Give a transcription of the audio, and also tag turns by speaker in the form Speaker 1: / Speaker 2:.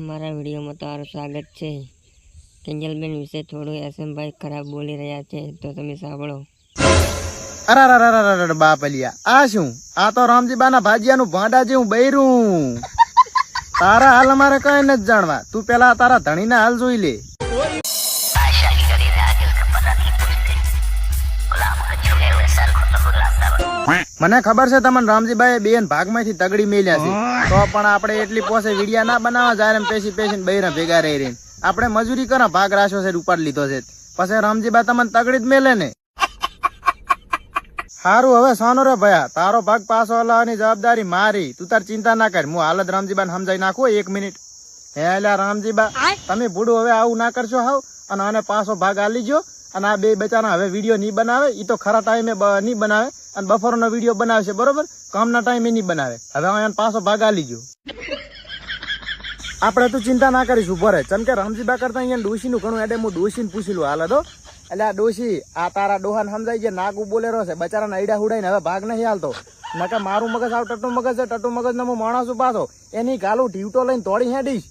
Speaker 1: અમારા વિડીયોમાં તમારું સ્વાગત છે. કિંજલબેન વિશે થોડું એસએમભાઈ ખરાબ બોલી રહ્યા છે, તો તમે સાંભળો.
Speaker 2: અરે અરે અરે અરે અરે બાપ અલિયા આ શું આ તો રામજીબાના ભાજીયાનું ભાંડા જેવું બૈરું તારા હાલ અમારે કઈ નથી જાણવા તું પેલા તારા ધણીના હાલ જોઈ લે મને ખબર છે તમને રામજીભાઈ બેન ભાગમાંથી તગડી મેલ્યા છે. તો પણ આપણે એટલી પોસે વિડિયા ના બનાવવા જાય પેસી પેશી બૈરા ભેગા રહી રહીને. આપણે મજૂરી કરો ભાગ રાખ્યો છે ઉપાડ લીધો છે. પછી રામજીભાઈ તમને તગડી જ મેલે ને. સારું હવે સોનો રે ભયા તારો ભાગ પાછો હલાવવાની જવાબદારી મારી. તું તાર ચિંતા ના કર હું હાલત રામજીબા સમજાઈ નાખું એક મિનિટ. હે અલ્યા રામજીબા તમે ભૂડું હવે આવું ના કરશો હાવ. અને આને પાછો ભાગ આલી ગયો. અને આ બે બચારા હવે વીડિયો નહીં બનાવે એ તો ખરા ટાઈમે નહીં બનાવે. અને બફોરનો વીડિયો બનાવશે બરોબર? કામના ટાઈમે નહીં બનાવે. હવે આને પાછો ભાગ આલી જો આપણે તો ચિંતા ના કરીશું ભરે ચમ કે રામજીબા કરતા અહીંયા ડોશીનું ઘણું એટલે હું ડોશીને પૂછી લઉં. હાલ તો. એટલે આ ડોશી આ તારા ડોહાને સમજાય છે નાગુ બોલેરો છે. બચારાને અઈડા હુડાઈને હવે ભાગ નહીં હાલતો. નકે મારું મગજ આવ ટટુ મગજ છે ટટુ મગજ ને હું માણસ પાછો. એની ગાલું ઢીવટો લઈને તોડી હેડીશ.